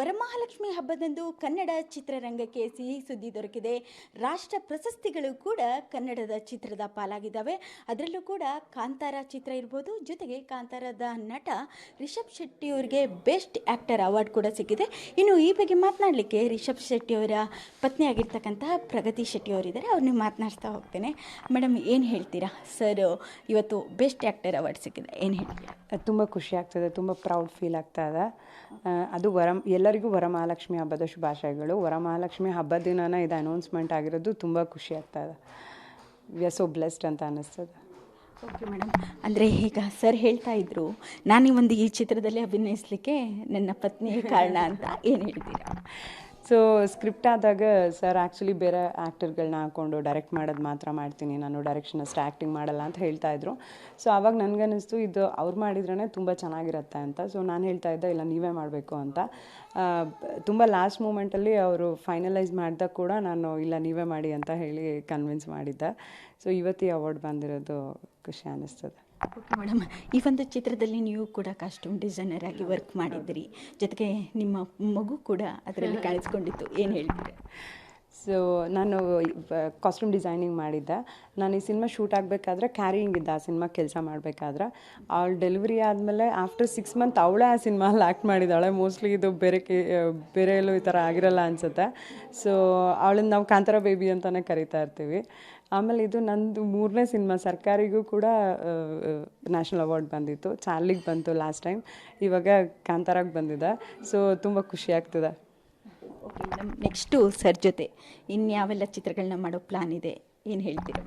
what Varamahalakshmi ಹಬ್ಬದಂದು ಕನ್ನಡ ಚಿತ್ರರಂಗಕ್ಕೆ ಸಿಹಿ ಸುದ್ದಿ ದೊರಕಿದೆ. ರಾಷ್ಟ್ರ ಪ್ರಶಸ್ತಿಗಳು ಕೂಡ ಕನ್ನಡದ ಚಿತ್ರದ ಪಾಲಾಗಿದ್ದಾವೆ. ಅದರಲ್ಲೂ ಕೂಡ ಕಾಂತಾರ ಚಿತ್ರ ಇರ್ಬೋದು, ಜೊತೆಗೆ ಕಾಂತಾರದ ನಟ ರಿಷಬ್ ಶೆಟ್ಟಿ ಅವರಿಗೆ ಬೆಸ್ಟ್ ಆ್ಯಕ್ಟರ್ ಅವಾರ್ಡ್ ಕೂಡ ಸಿಕ್ಕಿದೆ. ಇನ್ನು ಈ ಬಗ್ಗೆ ಮಾತನಾಡಲಿಕ್ಕೆ ರಿಷಬ್ ಶೆಟ್ಟಿ ಅವರ ಪತ್ನಿಯಾಗಿರ್ತಕ್ಕಂತಹ ಪ್ರಗತಿ ಶೆಟ್ಟಿ ಅವರಿದ್ದಾರೆ. ಅವ್ರನ್ನ ಮಾತನಾಡ್ತಾ ಹೋಗ್ತೇನೆ. ಮೇಡಮ್ ಏನು ಹೇಳ್ತೀರಾ? ಸರ್, ಇವತ್ತು ಬೆಸ್ಟ್ ಆ್ಯಕ್ಟರ್ ಅವಾರ್ಡ್ ಸಿಕ್ಕಿದೆ. ಏನು ಹೇಳ್ತೀರಾ? ತುಂಬ ಖುಷಿ ಆಗ್ತದೆ, ತುಂಬ ಪ್ರೌಡ್ ಫೀಲ್ ಆಗ್ತದೆ ಅದು ವರ ಎಲ್ಲರಿಗೂ ವರಮಹಾಲಕ್ಷ್ಮಿ ಹಬ್ಬದ ಶುಭಾಶಯಗಳು. ವರಮಹಾಲಕ್ಷ್ಮಿ ಹಬ್ಬದ ದಿನನ ಇದು ಅನೌನ್ಸ್ಮೆಂಟ್ ಆಗಿರೋದು ತುಂಬ ಖುಷಿ ಆಗ್ತದೆ ವಿ ಆರ್ ಸೊ ಬ್ಲೆಸ್ಡ್ ಅಂತ ಅನ್ನಿಸ್ತದೆ ಓಕೆ ಮೇಡಮ್ ಅಂದರೆ ಈಗ ಸರ್ ಹೇಳ್ತಾ ಇದ್ರು, ನಾನು ಈ ಒಂದು ಈ ಚಿತ್ರದಲ್ಲಿ ಅಭಿನಯಿಸಲಿಕ್ಕೆ ನನ್ನ ಪತ್ನಿಯೇ ಕಾರಣ ಅಂತ ಏನು ಹೇಳ್ತೀರಾ? ಸೊ ಸ್ಕ್ರಿಪ್ಟ್ ಆದಾಗ ಸರ್ ಆ್ಯಕ್ಚುಲಿ ಬೇರೆ ಆ್ಯಕ್ಟರ್ಗಳನ್ನ ಹಾಕ್ಕೊಂಡು ಡೈರೆಕ್ಟ್ ಮಾಡೋದು ಮಾತ್ರ ಮಾಡ್ತೀನಿ. ನಾನು ಡೈರೆಕ್ಷನ್ ಅಷ್ಟು ಆ್ಯಕ್ಟಿಂಗ್ ಮಾಡಲ್ಲ ಅಂತ ಹೇಳ್ತಾ ಇದ್ರು. ಸೊ ಆವಾಗ ನನಗನ್ನಿಸ್ತು, ಇದು ಅವ್ರು ಮಾಡಿದ್ರೇ ತುಂಬ ಚೆನ್ನಾಗಿರುತ್ತೆ ಅಂತ. ಸೊ ನಾನು ಹೇಳ್ತಾ ಇದ್ದೆ, ಇಲ್ಲ, ನೀವೇ ಮಾಡಬೇಕು ಅಂತ. ತುಂಬ ಲಾಸ್ಟ್ ಮೂಮೆಂಟಲ್ಲಿ ಅವರು ಫೈನಲೈಸ್ ಮಾಡಿದಾಗ ಕೂಡ ನಾನು, ಇಲ್ಲ, ನೀವೇ ಮಾಡಿ ಅಂತ ಹೇಳಿ ಕನ್ವಿನ್ಸ್ ಮಾಡಿದ್ದೆ. ಸೊ ಇವತ್ತಿ ಅವಾರ್ಡ್ ಬಂದಿರೋದು ಖುಷಿ ಅನ್ನಿಸ್ತದೆ ಓಕೆ ಮೇಡಮ್ ಈ ಒಂದು ಚಿತ್ರದಲ್ಲಿ ನೀವು ಕೂಡ ಕಾಸ್ಟ್ಯೂಮ್ ಡಿಸೈನರ್ ಆಗಿ ವರ್ಕ್ ಮಾಡಿದ್ರಿ. ಜೊತೆಗೆ ನಿಮ್ಮ ಮಗು ಕೂಡ ಅದರಲ್ಲಿ ಕಾಣಿಸ್ಕೊಂಡಿತ್ತು. ಏನು ಹೇಳ್ತೀರಾ? ಸೊ ನಾನು ಕಾಸ್ಟ್ಯೂಮ್ ಡಿಸೈನಿಂಗ್ ಮಾಡಿದ್ದೆ. ನಾನು ಈ ಸಿನಿಮಾ ಶೂಟ್ ಆಗಬೇಕಾದ್ರೆ ಕ್ಯಾರಿಯಿಂಗ್ ಇದ್ದೆ ಆ ಸಿನಿಮಾ ಕೆಲಸ ಮಾಡಬೇಕಾದ್ರೆ. ಅವಳು ಡೆಲಿವರಿ ಆದಮೇಲೆ ಆಫ್ಟರ್ ಸಿಕ್ಸ್ ಮಂತ್ ಅವಳೇ ಆ ಸಿನಿಮಾಲ್ಲಿ ಆ್ಯಕ್ಟ್ ಮಾಡಿದ್ದಾಳೆ ಮೋಸ್ಟ್ಲಿ ಇದು ಬೇರೆ ಕೆ, ಬೇರೆ ಈ ಥರ ಆಗಿರಲ್ಲ ಅನಿಸುತ್ತೆ. ಸೊ ಅವಳನ್ನ ನಾವು ಕಾಂತಾರ ಬೇಬಿ ಅಂತಲೇ ಕರಿತಾ ಇರ್ತೀವಿ. ಆಮೇಲೆ ಇದು ನಂದು ಮೂರನೇ ಸಿನಿಮಾ ಸರ್ಕಾರಿಗೂ ಕೂಡ ನ್ಯಾಷನಲ್ ಅವಾರ್ಡ್ ಬಂದಿತ್ತು. ಚಾರ್ಲಿಗೆ ಬಂತು ಲಾಸ್ಟ್ ಟೈಮ್ ಇವಾಗ ಕಾಂತಾರಾಗೆ ಬಂದಿದೆ. ಸೊ ತುಂಬ ಖುಷಿ ಆಗ್ತದೆ. ಓಕೆ ಮೇಡಮ್ ನೆಕ್ಸ್ಟು ಸರ್ ಜೊತೆ ಇನ್ಯಾವೆಲ್ಲ ಚಿತ್ರಗಳನ್ನ ಮಾಡೋ ಪ್ಲಾನ್ ಇದೆ? ಏನು ಹೇಳ್ತೀರಾ?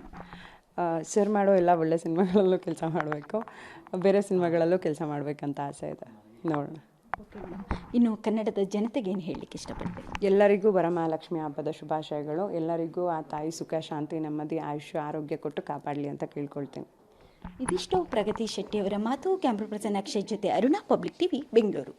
ಸರ್ ಮಾಡೋ ಎಲ್ಲ ಒಳ್ಳೆ ಸಿನಿಮಾಗಳಲ್ಲೂ ಕೆಲಸ ಮಾಡಬೇಕು. ಬೇರೆ ಸಿನಿಮಾಗಳಲ್ಲೂ ಕೆಲಸ ಮಾಡಬೇಕಂತ ಆಸೆ ಇದೆ. ನೋಡೋಣ. ಓಕೆ ಮೇಡಮ್ ಇನ್ನು ಕನ್ನಡದ ಜನತೆಗೆ ಏನು ಹೇಳಲಿಕ್ಕೆ ಇಷ್ಟಪಡ್ತೀವಿ ಎಲ್ಲರಿಗೂ ವರಮಹಾಲಕ್ಷ್ಮಿ ಹಬ್ಬದ ಶುಭಾಶಯಗಳು. ಎಲ್ಲರಿಗೂ ಆ ತಾಯಿ ಸುಖ ಶಾಂತಿ ನೆಮ್ಮದಿ ಆಯುಷ್ಯ ಆರೋಗ್ಯ ಕೊಟ್ಟು ಕಾಪಾಡಲಿ ಅಂತ ಕೇಳ್ಕೊಳ್ತೀನಿ. ಇದಿಷ್ಟು ಪ್ರಗತಿ ಶೆಟ್ಟಿಯವರ ಮಾತು. ಕ್ಯಾಮ್ರಾ ಪರ್ಸನ್ ಅಕ್ಷಯ್ ಜೊತೆ ಅರುಣಾ ಪಬ್ಲಿಕ್ ಟಿವಿ ಬೆಂಗಳೂರು